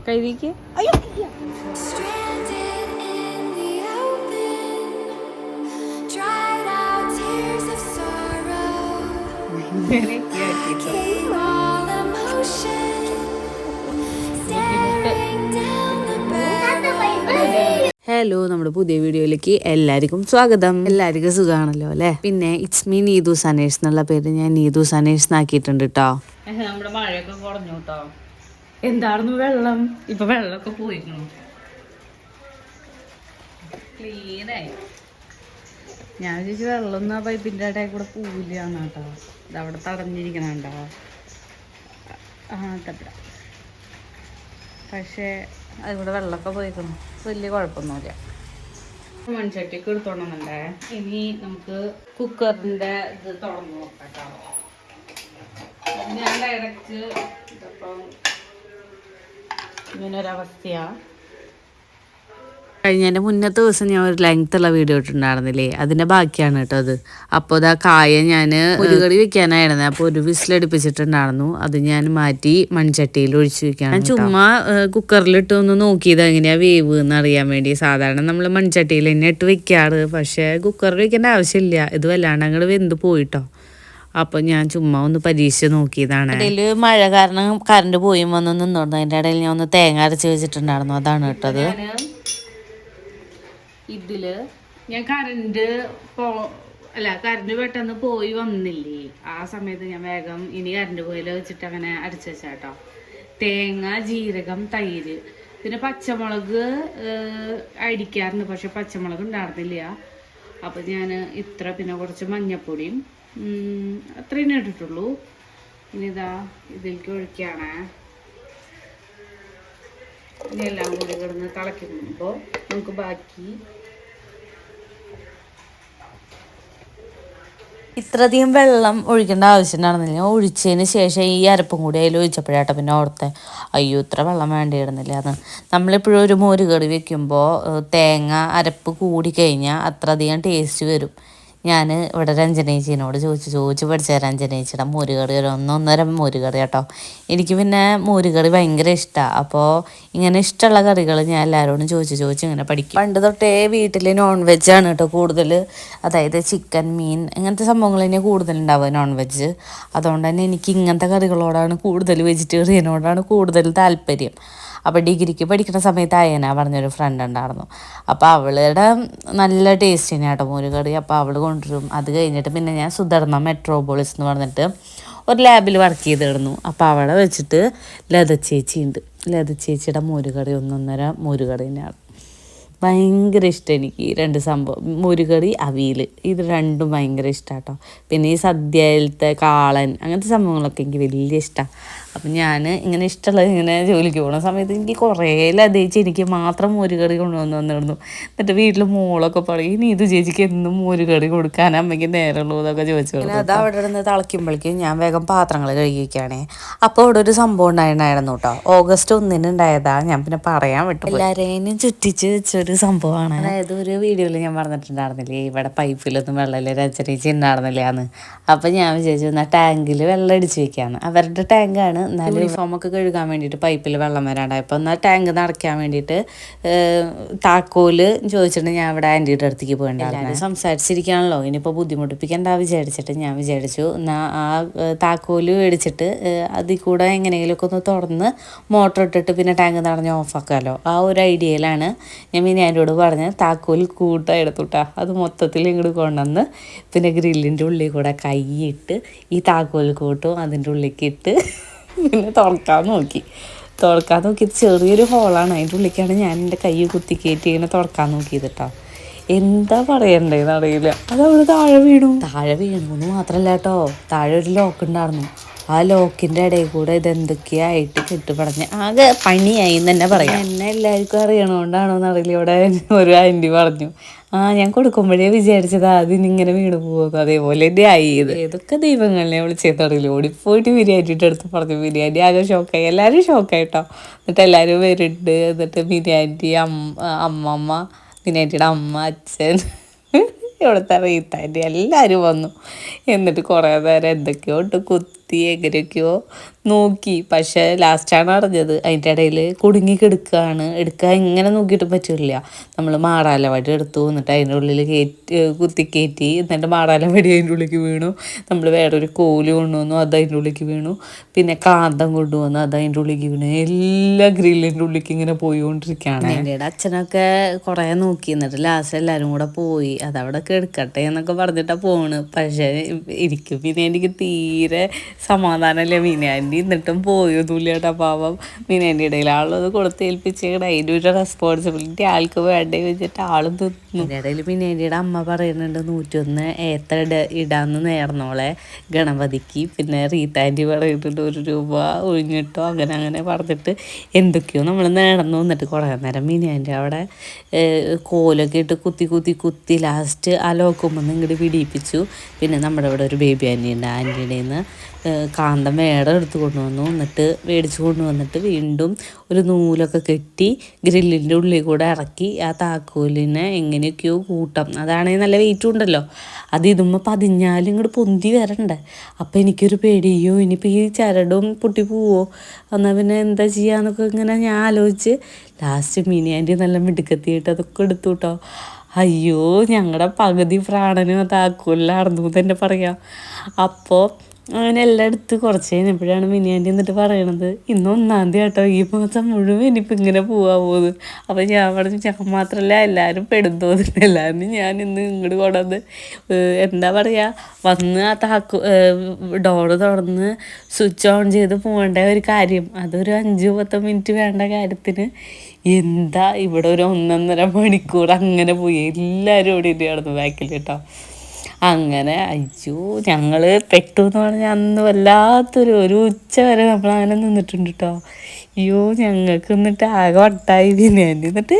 barrel. Hello നമ്മുടെ പുതിയ വീഡിയോയിലേക്ക് എല്ലാവർക്കും സ്വാഗതം. എല്ലാവർക്കും സുഖമാണല്ലോ അല്ലേ? പിന്നെ ഇറ്റ്സ് മീ നീതു സനേഷ് എന്നുള്ള പേര് ഞാൻ നീതു സനേഷ് എന്നാക്കിയിട്ടുണ്ട് കേട്ടോ നമ്മുടെ മഴയൊക്കെ കുറഞ്ഞു കേട്ടോ എന്തായിരുന്നു വെള്ളം? ഇപ്പൊ വെള്ളമൊക്കെ പോയിരുന്നു ക്ലീനായി ഞാൻ ചോദിച്ചു വെള്ളം ആ പൈപ്പിന്റെ ഇടയിൽ കൂടെ പോവില്ല കേട്ടോ ഇതവിടെ തടഞ്ഞിരിക്കണുണ്ടോ? ആ തട്ട പക്ഷേ അതിവിടെ വെള്ളമൊക്കെ പോയിക്കണം. വലിയ കുഴപ്പമൊന്നുമില്ല. മൺചട്ടിക്ക് എടുത്തോണമെന്നുണ്ടേ ഇനി നമുക്ക് കുക്കറിന്റെ ഇത് തുറന്നു നോക്കാം കേട്ടോ. ഞാൻ ഡയറക്റ്റ് ഇതപ്പം ഇങ്ങനൊരവസ്ഥയാണ് കഴിഞ്ഞതിന്റെ മുന്നത്തെ ദിവസം ഞാൻ ഒരു ലെങ്ത് ഉള്ള വീഡിയോ ഇട്ടിട്ടുണ്ടായിരുന്നില്ലേ? അതിന്റെ ബാക്കിയാണ് കേട്ടോ അത്. അപ്പോൾ ഇതാ കായ ഞാൻ ഒരു കറി വെക്കാനായിരുന്നു. അപ്പോൾ ഒരു വിസിലടുപ്പിച്ചിട്ടുണ്ടായിരുന്നു അത് ഞാൻ മാറ്റി മൺചട്ടിയിൽ ഒഴിച്ചു വെക്കാൻ ഞാൻ ചുമ്മാ കുക്കറിലിട്ട് ഒന്ന് നോക്കിയത് എങ്ങനെയാ വേവ് എന്ന് അറിയാൻ വേണ്ടി. സാധാരണ നമ്മൾ മൺചട്ടിയിൽ തന്നെ ഇട്ട് വെക്കാറ്. പക്ഷേ കുക്കറിൽ വെക്കേണ്ട ആവശ്യമില്ല. ഇത് വല്ലാണ്ട് അങ്ങോട്ട് വെന്ത് പോയിട്ടോ. അപ്പൊ ഞാൻ ചുമ്മാ ഒന്ന് പരീക്ഷിച്ച് നോക്കിയതാണ്. ഇടയിൽ മഴ കാരണം കറണ്ട് പോയി വന്ന് നിന്നോണ്ട് അതിന്റെ ഇടയിൽ ഞാൻ ഒന്ന് തേങ്ങ അരച്ച് വെച്ചിട്ടുണ്ടായിരുന്നു. അതാണ് കേട്ടത് ഇതിൽ ഞാൻ കറണ്ട് പോ അല്ല കറണ്ട് പെട്ടെന്ന് പോയി വന്നില്ലേ. ആ സമയത്ത് ഞാൻ വേഗം ഇനി കറണ്ട് പോയിൽ വെച്ചിട്ട് അങ്ങനെ അരച്ചു വെച്ചാട്ടോ തേങ്ങ ജീരകം തൈര്. പിന്നെ പച്ചമുളക് അടിക്കാറുണ്ട്. പക്ഷെ പച്ചമുളക് ഉണ്ടായിരുന്നില്ല അപ്പോൾ ഞാൻ ഇത്ര പിന്നെ കുറച്ച് മഞ്ഞപ്പൊടിയും അത്രയും ഇട്ടിട്ടുള്ളൂ. ഇനി ഇതാ ഇതിലേക്ക് ഒഴിക്കുകയാണ്. ഇനി എല്ലാം കൂടി കിടന്ന് തിളയ്ക്കുമ്പോൾ നമുക്ക് ബാക്കി. ഇത്രയധികം വെള്ളം ഒഴിക്കേണ്ട ആവശ്യം ഉണ്ടായിരുന്നില്ല. ഒഴിച്ചതിന് ശേഷം ഈ അരപ്പും കൂടി അതിൽ ഒഴിച്ചപ്പോഴാട്ടോ പിന്നെ ഓർത്തെ. അയ്യോ ഇത്ര വെള്ളം വേണ്ടിയിരുന്നില്ല അത് നമ്മളിപ്പോഴും ഒരു മോര് കറി വെക്കുമ്പോൾ തേങ്ങ അരപ്പ് കൂടി കഴിഞ്ഞാൽ അത്രയധികം ടേസ്റ്റ് വരും. ഞാൻ ഇവിടെ രഞ്ജനേച്ചിനോട് ചോദിച്ചു ചോദിച്ചു പഠിച്ച രഞ്ജനേച്ചിയുടെ മോരുകറി ഒരു ഒന്നൊന്നര മോരുകറി കേട്ടോ. എനിക്ക് പിന്നെ മോരുകറി ഭയങ്കര ഇഷ്ടമാണ് അപ്പോൾ ഇങ്ങനെ ഇഷ്ടമുള്ള കറികൾ ഞാൻ എല്ലാവരോടും ചോദിച്ചു ചോദിച്ചു ഇങ്ങനെ പഠിക്കും. പണ്ട് തൊട്ടേ വീട്ടിൽ നോൺ വെജ് ആണ് കേട്ടോ കൂടുതൽ. അതായത് ചിക്കൻ മീൻ ഇങ്ങനത്തെ സംഭവങ്ങൾ തന്നെ കൂടുതൽ ഉണ്ടാവുക നോൺ വെജ് അതുകൊണ്ട് തന്നെ എനിക്ക് ഇങ്ങനത്തെ കറികളോടാണ് കൂടുതൽ വെജിറ്റേറിയനോടാണ് കൂടുതൽ താല്പര്യം. അപ്പോൾ ഡിഗ്രിക്ക് പഠിക്കുന്ന സമയത്ത് അയന പറഞ്ഞൊരു ഫ്രണ്ട് ഉണ്ടായിരുന്നു. അപ്പോൾ അവളുടെ നല്ല ടേസ്റ്റ് തന്നെയാട്ടോ മോരുകറി അപ്പോൾ അവൾ കൊണ്ടുവരും. അത് കഴിഞ്ഞിട്ട് പിന്നെ ഞാൻ സുധർമ്മ മെട്രോപോളിസ് എന്ന് പറഞ്ഞിട്ട് ഒരു ലാബിൽ വർക്ക് ചെയ്തിരുന്നു. അപ്പോൾ അവിടെ വെച്ചിട്ട് ലത ചേച്ചി ഉണ്ട് ലത ചേച്ചിയുടെ മോരുകറി ഒന്നൊന്നര മോരുകറി തന്നെയാണ്. ഭയങ്കര ഇഷ്ടം എനിക്ക് രണ്ട് സംഭവം. മോരുകറി അവിയൽ ഇത് രണ്ടും ഭയങ്കര ഇഷ്ടമാണ് കേട്ടോ. പിന്നെ ഈ സദ്യയിലത്തെ കാളൻ അങ്ങനത്തെ സംഭവങ്ങളൊക്കെ എനിക്ക് വലിയ ഇഷ്ടമാണ് അപ്പം ഞാൻ ഇങ്ങനെ ഇഷ്ടമുള്ളത് ഇങ്ങനെ ജോലിക്ക് പോകുന്ന സമയത്ത് എനിക്ക് കുറേ ലതേച്ച് എനിക്ക് മാത്രം മോരുകറി കൊണ്ടുവന്ന് വന്നിരുന്നു എന്നിട്ട് വീട്ടിൽ മോളൊക്കെ പറയും ഇനി ഇത് ചേച്ചിക്ക് എന്നും മോരുകറി കൊടുക്കാൻ അമ്മയ്ക്ക് നേരമുള്ളൂ എന്നൊക്കെ ചോദിച്ചു അത് അവിടെ ഇരുന്ന് തിളയ്ക്കുമ്പോഴേക്കും ഞാൻ വേഗം പാത്രങ്ങൾ കഴുകി വയ്ക്കുകയാണേ അപ്പോൾ അവിടെ ഒരു സംഭവം ഉണ്ടായിരുന്നു കേട്ടോ. ഓഗസ്റ്റ് ഒന്നിന് ഉണ്ടായതാ. ഞാൻ പിന്നെ പറയാൻ വിട്ടു എല്ലാവരെയും ചുറ്റിച്ച് വെച്ചൊരു സംഭവമാണ്. അതായത് ഒരു വീഡിയോയിൽ ഞാൻ പറഞ്ഞിട്ടുണ്ടായിരുന്നില്ലേ ഇവിടെ പൈപ്പിലൊന്നും വെള്ളമില്ല രചനയിച്ച് ഉണ്ടായിരുന്നില്ല എന്ന്. അപ്പം ഞാൻ വിചാരിച്ചു എന്നാൽ ടാങ്കിൽ വെള്ളം അടിച്ച് വെക്കുകയാണ് അവരുടെ ടാങ്കാണ് എന്നാലും യൂണിഫോമൊക്കെ കഴുകാൻ വേണ്ടിയിട്ട് പൈപ്പിൽ വെള്ളം വരാണ്ടായപ്പോൾ എന്നാൽ ടാങ്ക് നടക്കാൻ വേണ്ടിയിട്ട് താക്കോൽ ചോദിച്ചിട്ട് ഞാൻ ഇവിടെ ആന്റിയുടെ അടുത്തേക്ക് പോയിണ്ടായിരുന്നു സംസാരിച്ചിരിക്കുകയാണല്ലോ ഇനിയിപ്പോൾ ബുദ്ധിമുട്ടിപ്പിക്കണ്ട വിചാരിച്ചിട്ട് ഞാൻ വിചാരിച്ചു എന്നാൽ ആ താക്കോൽ മേടിച്ചിട്ട് അതിൽ കൂടെ എങ്ങനെയെങ്കിലുമൊക്കെ ഒന്ന് തുറന്ന് മോട്ടർ ഇട്ടിട്ട് പിന്നെ ടാങ്ക് നിറഞ്ഞ് ഓഫാക്കാമല്ലോ ആ ഒരു ഐഡിയയിലാണ് ഞാൻ പിന്നെ ആന്റിയോട് പറഞ്ഞ് താക്കോൽ കൂട്ടാ എടുത്തുട്ടാ. അത് മൊത്തത്തിൽ ഇങ്ങോട്ട് കൊണ്ടുവന്ന് പിന്നെ ഗ്രില്ലിന്റെ ഉള്ളിൽ കൂടെ കൈയിട്ട് ഈ താക്കോൽ കൂട്ടും അതിന്റെ ഉള്ളിലേക്ക് ഇട്ട് പിന്നെ തുറക്കാൻ നോക്കി. തുറക്കാൻ നോക്കിയത് ചെറിയൊരു ഹോളാണ് അതിന്റെ ഉള്ളിലേക്കാണ് ഞാൻ എന്റെ കൈ കുത്തി കയറ്റി ഇങ്ങനെ തുറക്കാൻ നോക്കിയത് എന്താ പറയണ്ടേന്ന് അറിയില്ല. അത് അവൾ താഴെ വീണു. താഴെ വീണു എന്ന് മാത്രല്ല താഴെ ഒരു ലോക്ക് ഉണ്ടായിരുന്നു ആ ലോക്കിന്റെ ഇടയിൽ കൂടെ ഇത് എന്തൊക്കെയായിട്ട് കെട്ടുപടഞ്ഞ് ആകെ പണിയായി എന്ന് തന്നെ പറയാം. എന്നെ എല്ലാവർക്കും അറിയണോണ്ടാണോ എന്നറിയില്ല ഇവിടെ ഒരു ആന്റി പറഞ്ഞു ആ ഞാൻ കൊടുക്കുമ്പോഴേ വിചാരിച്ചതാ അതിനിങ്ങനെ വീണ് പോകുന്നു അതേപോലെ തന്നെ ആയി ഏതൊക്കെ ദൈവങ്ങളെ വിളിച്ചെന്നറിയില്ല ഓടിപ്പോയിട്ട് ബിരിയാണിയുടെ അടുത്ത് പറഞ്ഞു ബിരിയാണി ആകെ ഷോക്കായി എല്ലാവരും ഷോക്കായിട്ടോ എന്നിട്ട് എല്ലാവരും വരുന്നുണ്ട്. എന്നിട്ട് ബിരിയാണി അമ്മ അമ്മമ്മ ബിരിയാണിയുടെ അമ്മ അച്ഛൻ ഇവിടുത്തെ റീത്താന്റെ എല്ലാവരും വന്നു. എന്നിട്ട് കുറേ നേരം എന്തൊക്കെയോ ഇട്ട് കുത്തി കുത്തി എങ്ങനെയൊക്കെയോ നോക്കി. പക്ഷേ ലാസ്റ്റാണ് അറിഞ്ഞത്. അതിന്റെ ഇടയിൽ കുടുങ്ങി കിടക്കുകയാണ്. എടുക്കാൻ ഇങ്ങനെ നോക്കിയിട്ടും പറ്റില്ല. നമ്മൾ മാടാല വടി എടുത്തു. എന്നിട്ട് അതിന്റെ ഉള്ളിൽ കയറ്റി കുത്തി കയറ്റി എന്നിട്ട് മാടാല വടി അതിന്റെ ഉള്ളിലേക്ക് വീണു. നമ്മൾ വേറൊരു കോൽ കൊണ്ടുവന്നു. അത് അതിന്റെ ഉള്ളിലേക്ക് വീണു. പിന്നെ കാന്തം കൊണ്ടുവന്നു. അത് അതിന്റെ ഉള്ളിലേക്ക് വീണു. എല്ലാ ഗ്രില്ലിന്റെ ഉള്ളിലേക്ക് ഇങ്ങനെ പോയിക്കൊണ്ടിരിക്കുകയാണ്. എന്റെ അച്ഛനൊക്കെ കുറേ നോക്കി. എന്നിട്ട് ലാസ്റ്റ് എല്ലാവരും കൂടെ പോയി. അതവിടെ കെടുക്കട്ടെ എന്നൊക്കെ പറഞ്ഞിട്ടാണ് പോണ്. പക്ഷേ എനിക്ക് പിന്നെ എനിക്ക് തീരെ സമാധാനമില്ല മീനാന്റെ എന്നിട്ടും പോയോ കേട്ടോ പാവം. മീനാന്റെ ഇടയിൽ ആളത് കൊടുത്തേൽപ്പിച്ചേക്കണ. അതിന്റെ ഒരു റെസ്പോൺസിബിലിറ്റി ആൾക്ക് വേണ്ടേ വെച്ചിട്ട് ആളും തിന്നു ഇടയിൽ മീനാന്റിയുടെ അമ്മ പറയുന്നുണ്ട് നൂറ്റൊന്ന് ഏത്ര ഇട ഇടാന്ന് നേർന്നോളെ ഗണപതിക്ക്. പിന്നെ റീത്താന്റെ പറയുന്നുണ്ട് ഒരു രൂപ ഒഴിഞ്ഞിട്ടോ? അങ്ങനെ അങ്ങനെ പറഞ്ഞിട്ട് എന്തൊക്കെയോ നമ്മൾ നേടന്നു വന്നിട്ട് കുറേ നേരം മീനാന്റെ അവിടെ കോലൊക്കെ ഇട്ട് കുത്തി കുത്തി കുത്തി ലാസ്റ്റ് ആ ലോക്കുമ്പോൾ ഇങ്ങോട്ട് പിടിപ്പിച്ചു. പിന്നെ നമ്മുടെ ഇവിടെ ഒരു ബേബി ആന്റി ഉണ്ട്. ആന്റിയുടെ നിന്ന് കാന്തം മേടം എടുത്ത് കൊണ്ടുവന്നു. എന്നിട്ട് മേടിച്ച് കൊണ്ടുവന്നിട്ട് വീണ്ടും ഒരു നൂലൊക്കെ കെട്ടി ഗ്രില്ലിന്റെ ഉള്ളിൽ കൂടെ ഇറക്കി ആ താക്കോലിനെ എങ്ങനെയൊക്കെയോ കൂട്ടം. അതാണെങ്കിൽ നല്ല വെയിറ്റ് ഉണ്ടല്ലോ. അത് ഇതുമ്പോൾ പതിഞ്ഞാലും ഇങ്ങോട്ട് പൊന്തി വരണ്ടേ. അപ്പം എനിക്കൊരു പേടിയോ ഇനിയിപ്പോൾ ഈ ചരടും പൊട്ടി പോവോ? എന്നാൽ പിന്നെ എന്താ ചെയ്യാന്നൊക്കെ ഇങ്ങനെ ഞാൻ ആലോചിച്ച് ലാസ്റ്റ് മിനി നല്ല മിടുക്കത്തിയിട്ട് അതൊക്കെ എടുത്തു കേട്ടോ അയ്യോ ഞങ്ങളുടെ പകുതി പ്രാണനും താക്കോലിലാണെന്നു തന്നെ പറയാം. അപ്പോൾ അങ്ങനെ എല്ലാം എടുത്ത് കുറച്ച് കഴിഞ്ഞപ്പോഴാണ് മിനിയാന്റെ എന്നിട്ട് പറയണത് ഇന്ന് ഒന്നാം തീയതി കേട്ടോ ഈ മാസം മുഴുവൻ ഇനിയിപ്പോൾ ഇങ്ങനെ പോവാൻ പോകുന്നത് അപ്പോൾ ഞാൻ പറഞ്ഞു ഞാൻ മാത്രമല്ല എല്ലാവരും പെടും തോന്നുന്നു എല്ലാവരും ഞാൻ ഇന്ന് ഇങ്ങോട്ട് കൊണ്ടുവന്ന് എന്താ പറയുക വന്ന് ആ താക്കു ഡോറ് തുറന്ന് സ്വിച്ച് ഓൺ ചെയ്ത് പോകേണ്ട ഒരു കാര്യം. അതൊരു അഞ്ച് പത്ത് മിനിറ്റ് വേണ്ട കാര്യത്തിന്. എന്താ ഇവിടെ ഒരു ഒന്നൊന്നര മണിക്കൂർ അങ്ങനെ പോയി. എല്ലാവരും ഇവിടെ ഇടുന്നു ബാക്കിൽ കേട്ടോ. അങ്ങനെ അയ്യോ ഞങ്ങൾ പെട്ടു എന്ന് പറഞ്ഞാൽ അന്ന് വല്ലാത്തൊരു ഒരു ഉച്ച വരെ നമ്മൾ അങ്ങനെ നിന്നിട്ടുണ്ട് കേട്ടോ അയ്യോ ഞങ്ങൾക്ക് എന്നിട്ട് ആകെ വട്ടായി പിന്നെ എന്നിട്ട്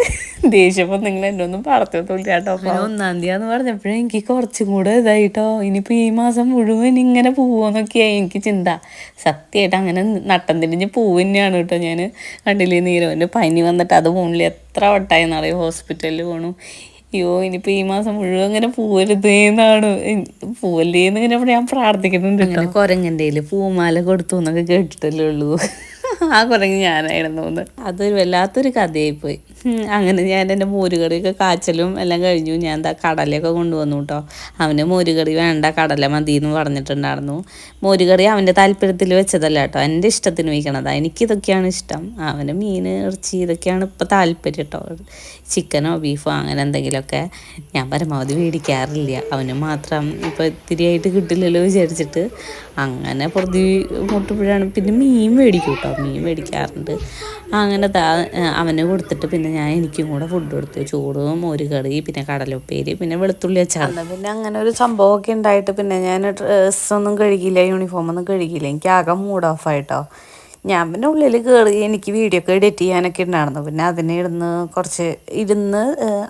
ദേഷ്യം നിങ്ങൾ എന്നെ ഒന്നും പറഞ്ഞില്ല കേട്ടോ ഒന്നാം തീയതി എന്ന് പറഞ്ഞപ്പോഴേ എനിക്ക് കുറച്ചും കൂടെ ഇതായിട്ടോ. ഇനിയിപ്പോൾ ഈ മാസം മുഴുവൻ ഇങ്ങനെ പോവുമെന്നൊക്കെയായി എനിക്ക് ചിന്ത. സത്യമായിട്ട് അങ്ങനെ നട്ടം തിരിഞ്ഞ് പോവ് തന്നെയാണ് കേട്ടോ ഞാൻ കണ്ടില്ലേ നീരവന്റെ പനി വന്നിട്ട് അത് പോണില്ല? എത്ര വട്ടായി വട്ടായെന്നറിയോ? ഹോസ്പിറ്റലിൽ പോണു. അയ്യോ ഇനിയിപ്പോൾ ഈ മാസം മുഴുവൻ ഇങ്ങനെ പൂവരുതേന്നാണ്. പൂവല്ലേന്ന് ഇങ്ങനെ ഞാൻ പ്രാർത്ഥിക്കുന്നുണ്ട് കേട്ടോ. കുരങ്ങന്റെ പൂമാല കൊടുത്തു എന്നൊക്കെ കേട്ടിട്ടല്ലേ ഉള്ളൂ. ആ കുരങ്ങ് ഞാനായിരുന്നു അതൊരു വല്ലാത്തൊരു കഥയായിപ്പോയി. അങ്ങനെ ഞാൻ എന്റെ മോരുകറിയൊക്കെ കാച്ചലും എല്ലാം കഴിഞ്ഞു. ഞാൻ എന്താ കടലയൊക്കെ കൊണ്ടുവന്നു കേട്ടോ അവന് മോരുകറി വേണ്ട കടല മതി എന്ന് പറഞ്ഞിട്ടുണ്ടായിരുന്നു. മോരുകറി അവന്റെ താല്പര്യത്തിൽ വെച്ചതല്ല കേട്ടോ എന്റെ ഇഷ്ടത്തിന് വയ്ക്കണതാ. എനിക്കിതൊക്കെയാണ് ഇഷ്ടം. അവന് മീൻ ഇറച്ചി ഇതൊക്കെയാണ് ഇപ്പോൾ താല്പര്യം കേട്ടോ ചിക്കനോ ബീഫോ അങ്ങനെ എന്തെങ്കിലുമൊക്കെ ഞാൻ പരമാവധി മേടിക്കാറില്ല. അവന് മാത്രം ഇപ്പോൾ ഇത്തിരി ആയിട്ട് കിട്ടില്ലല്ലോ വിചാരിച്ചിട്ട് അങ്ങനെ പ്രതി മുട്ടുമ്പോഴാണ് പിന്നെ മീൻ മേടിക്കും കേട്ടോ മീൻ മേടിക്കാറുണ്ട്. അങ്ങനെ അവന് കൊടുത്തിട്ട് പിന്നെ ഞാൻ എനിക്കും കൂടെ ഫുഡ് കൊടുത്തു. ചോറ് മോര് കറി പിന്നെ കടലുപ്പേരി പിന്നെ വെളുത്തുള്ളി അച്ചാർ പിന്നെ അങ്ങനെ ഒരു സംഭവമൊക്കെ ഉണ്ടായിട്ട് പിന്നെ ഞാൻ ഡ്രസ്സൊന്നും കഴുകിയില്ല യൂണിഫോം ഒന്നും കഴുകിയില്ല. എനിക്ക് ആകെ മൂഡ് ഓഫ് ആയിട്ടോ. ഞാൻ പിന്നെ ഉള്ളിൽ കയറി എനിക്ക് വീഡിയോ ഒക്കെ എഡിറ്റ് ചെയ്യാനൊക്കെ ഉണ്ടായിരുന്നു. പിന്നെ അതിനെ ഇരുന്ന് കുറച്ച് ഇരുന്ന്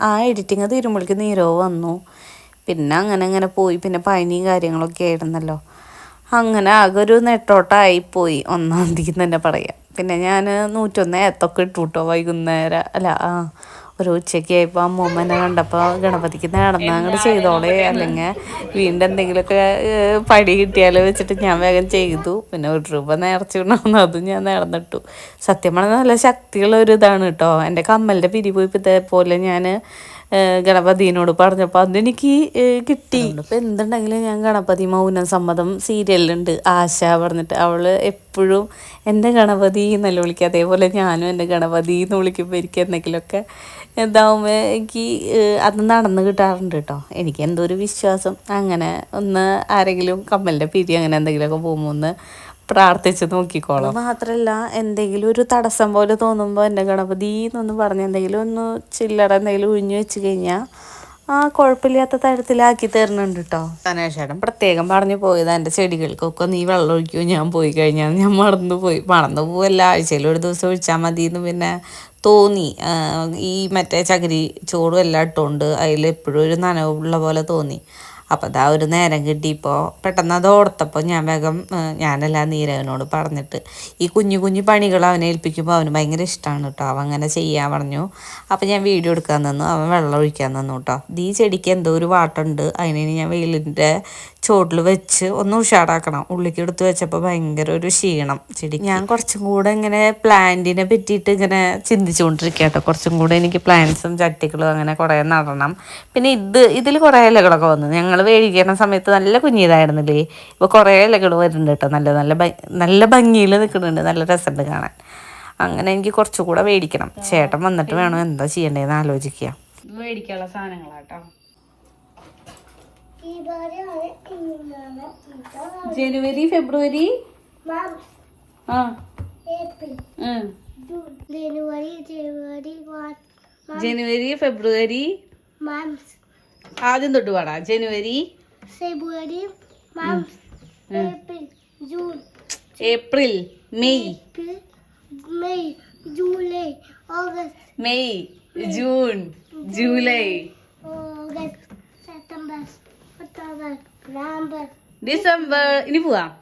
ആ എഡിറ്റിങ് തീരുമ്പോഴേക്ക് നീരവ് വന്നു. പിന്നെ അങ്ങനെ അങ്ങനെ പോയി. പിന്നെ പനിയും കാര്യങ്ങളൊക്കെ ആയിരുന്നല്ലോ. അങ്ങനെ ആകെ ഒരു നെട്ടോട്ടായിപ്പോയി ഒന്നാം തീയതി തന്നെ പറയാം. പിന്നെ ഞാൻ നൂറ്റൊന്ന് ഏത്തൊക്കെ ഇട്ടു കേട്ടോ വൈകുന്നേരം അല്ല ആ ഒരു ഉച്ചയ്ക്ക് ആയപ്പോൾ അമ്മൂമ്മനെ കണ്ടപ്പോൾ ഗണപതിക്ക് നടന്ന അങ്ങോട്ട് ചെയ്തോളേ അല്ലെങ്കിൽ വീണ്ടും എന്തെങ്കിലുമൊക്കെ പടി കിട്ടിയാലോ വെച്ചിട്ട് ഞാൻ വേഗം ചെയ്തു. പിന്നെ ഒരു രൂപ നേർച്ച ഉണ്ടാവുന്നു അതും ഞാൻ നടന്നിട്ടു സത്യം പറഞ്ഞാൽ നല്ല ശക്തിയുള്ള ഒരു ഇതാണ് കേട്ടോ എന്റെ കമ്മലിന്റെ പിരി പോയി ഇതേപോലെ ഞാൻ ഗണപതിനോട് പറഞ്ഞപ്പോൾ അതെനിക്ക് കിട്ടി. ഇപ്പം എന്തുണ്ടെങ്കിലും ഞാൻ ഗണപതി മൗനം സമ്മതം സീരിയലിലുണ്ട്. ആശ പറഞ്ഞിട്ട് അവൾ എപ്പോഴും എന്റെ ഗണപതി എന്നല്ല വിളിക്കുക. അതേപോലെ ഞാനും എന്റെ ഗണപതി എന്ന് വിളിക്കുമ്പോൾ എനിക്ക് എന്തെങ്കിലുമൊക്കെ ഇതാവുമ്പോൾ എനിക്ക് അത് നടന്ന് കിട്ടാറുണ്ട് കേട്ടോ. എനിക്ക് എന്തോ ഒരു വിശ്വാസം. അങ്ങനെ ഒന്ന് ആരെങ്കിലും കമ്മലിന്റെ പിരി അങ്ങനെ എന്തെങ്കിലുമൊക്കെ പോകുമ്പോൾ ഒന്ന് പ്രാർത്ഥിച്ച് നോക്കിക്കോളാം. മാത്രല്ല എന്തെങ്കിലും ഒരു തടസ്സം പോലെ തോന്നുമ്പോൾ എന്റെ ഗണപതി എന്നൊന്ന് പറഞ്ഞ് എന്തെങ്കിലും ഒന്ന് ചില്ലറ എന്തെങ്കിലും ഒഴിഞ്ഞു വെച്ച് കഴിഞ്ഞാ ആ കുഴപ്പമില്ലാത്ത തരത്തിലാക്കി തരുന്നുണ്ട് കേട്ടോ തനേഷേട്ടൻ പ്രത്യേകം പറഞ്ഞു പോയത് എന്റെ ചെടികൾക്കൊക്കെ നീ വെള്ളം ഒഴിക്കുമോ ഞാൻ പോയി കഴിഞ്ഞാൽ ഞാൻ മറന്നു പോയി. മറന്നു പോവല്ല ആഴ്ചയിൽ ഒരു ദിവസം ഒഴിച്ചാൽ മതി എന്ന് പിന്നെ തോന്നി. ഈ മറ്റേ ചകിരി ചോറും എല്ലാം ഇട്ടുകൊണ്ട് അതിൽ എപ്പോഴും ഒരു നനവുള്ള പോലെ തോന്നി. അപ്പോൾ അതാ ഒരു നേരം കിട്ടിയപ്പോൾ പെട്ടെന്ന് അത് ഓർത്തപ്പോൾ ഞാൻ വേഗം ഞാനെല്ലാം നീരവനോട് പറഞ്ഞിട്ട് ഈ കുഞ്ഞു കുഞ്ഞു പണികൾ അവനെ ഏൽപ്പിക്കുമ്പോൾ അവന് ഭയങ്കര ഇഷ്ടമാണ് കേട്ടോ അവൻ അങ്ങനെ ചെയ്യാൻ പറഞ്ഞു. അപ്പോൾ ഞാൻ വീഡിയോ എടുക്കാൻ തന്നു അവൻ വെള്ളം ഒഴിക്കാൻ തന്നു കേട്ടോ ഈ ചെടിക്ക് എന്തോ ഒരു വാട്ടുണ്ട്. അതിനെ ഞാൻ വെയിലിന്റെ ചോട്ടിൽ വെച്ച് ഒന്ന് ഉഷാറാക്കണം. ഉള്ളിക്ക് എടുത്ത് വെച്ചപ്പോൾ ഭയങ്കര ഒരു ക്ഷീണം ചെടി ഞാൻ കുറച്ചും കൂടെ ഇങ്ങനെ പ്ലാന്റിനെ പറ്റിയിട്ട് ഇങ്ങനെ ചിന്തിച്ചുകൊണ്ടിരിക്കുക കേട്ടോ കുറച്ചും കൂടെ എനിക്ക് പ്ലാന്റ്സും ചട്ടികളും അങ്ങനെ കുറേ നടണം. പിന്നെ ഇത് ഇതിൽ കുറേ ഇലകളൊക്കെ വന്നു. ഞങ്ങൾ വേടിക്കുന്ന സമയത്ത് നല്ല കുഞ്ഞിതായിരുന്നില്ലേ? ഇപ്പോൾ കുറേ ഇലകൾ വരുന്നുണ്ട് കേട്ടോ നല്ല നല്ല നല്ല ഭംഗിയിൽ നിൽക്കുന്നുണ്ട് നല്ല രസമുണ്ട് കാണാൻ. അങ്ങനെ എനിക്ക് കുറച്ചുകൂടെ മേടിക്കണം ചേട്ടൻ വന്നിട്ട് വേണം എന്താ ചെയ്യണ്ടേന്ന് ആലോചിക്കുക മേടിക്കാനുള്ള സാധനങ്ങളാട്ടോ. ജനുവരി ഫെബ്രുവരി? ആ. ജനുവരി ഫെബ്രുവരി? മാർച്ച്. ആദ്യം തൊട്ട് പാടാ. ജനുവരി. ഫെബ്രുവരി June. April May. May July August. May June July. August September October November. December. ഇനി പോവാ.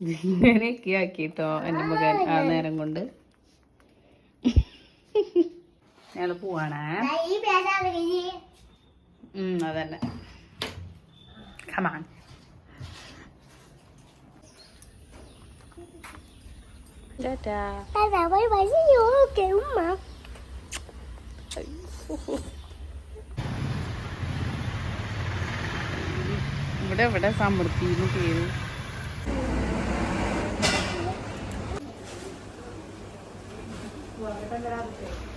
ഇങ്ങനെയൊക്കെ ആക്കിട്ടോ എന്റെ മകൻ ആ നേരം കൊണ്ട്. ഞങ്ങൾ പോവാണേ. ഈ പേരാണ് ഇവിടെ അതന്നെ കമാൻ പേര്?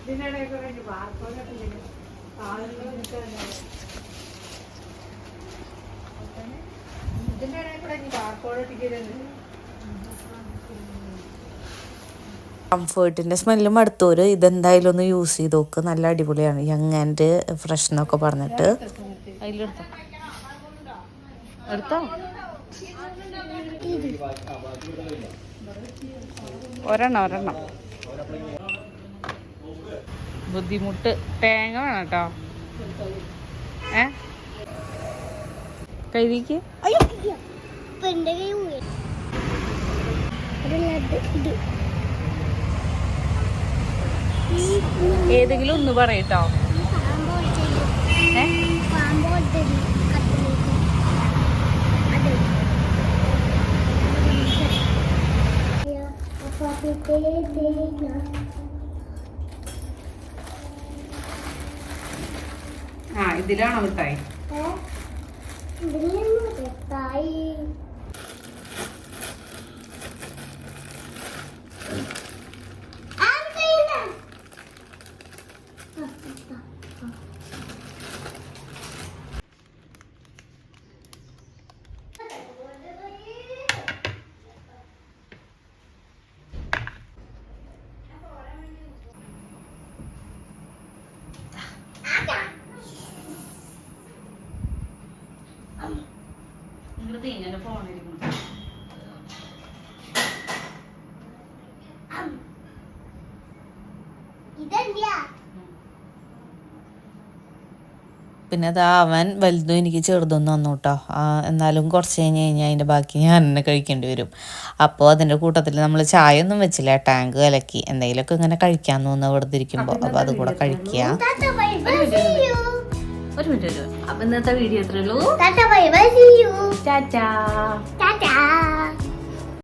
ഇതിനിടയൊക്കെ വേണ്ടി വൈയോ പേര് കംഫേർട്ടിന്റെ സ്മെല്ലും അടുത്തൊരു ഇതെന്തായാലും ഒന്ന് യൂസ് ചെയ്ത് നോക്ക്. നല്ല അടിപൊളിയാണ്. യങ് ആൻഡ് ഫ്രഷ് എന്നൊക്കെ പറഞ്ഞിട്ട്. എടുത്തോ? ഒരെണ്ണം ഒരെണ്ണം. ബുദ്ധിമുട്ട്. തേങ്ങ വേണം കേട്ടോ. ഏ? കൈതിക്ക് അയ്യോ അയ്യോ. ഇപ്പൊ എന്റെ കൈ പോയി ഒരു ലഡ്ഡു ഇത്. ഈ ഏതെങ്കിലും ഒന്ന് പറയട്ടോ ഏ? ആ ഇതിലാണോ മിഠായി ഏ? ഇതിലൊന്നും തെറ്റായി. ആ, കയ്യിലാ. ആ, ആ, ആ. ഇതെന്തിയാ പിന്നെ അത് അവൻ വലുതും എനിക്ക് ചെറുതൊന്നും തന്നു കേട്ടോ എന്നാലും കുറച്ച് കഴിഞ്ഞ് കഴിഞ്ഞാൽ അതിന്റെ ബാക്കി ഞാൻ തന്നെ കഴിക്കേണ്ടി വരും അപ്പോൾ അതിന്റെ കൂട്ടത്തിൽ നമ്മൾ ചായ ഒന്നും വെച്ചില്ല ടാങ്ക് കലക്കി എന്തെങ്കിലുമൊക്കെ ഇങ്ങനെ കഴിക്കാൻ തോന്നുന്നു വെറുതെ ഇരിക്കുമ്പോൾ അപ്പോൾ അത് കൂടെ കഴിക്കുക. ഒരു മിനിറ്റ് അപ്പൊ ഇന്നത്തെ വീഡിയോ എത്രയുള്ളൂ ടാറ്റാ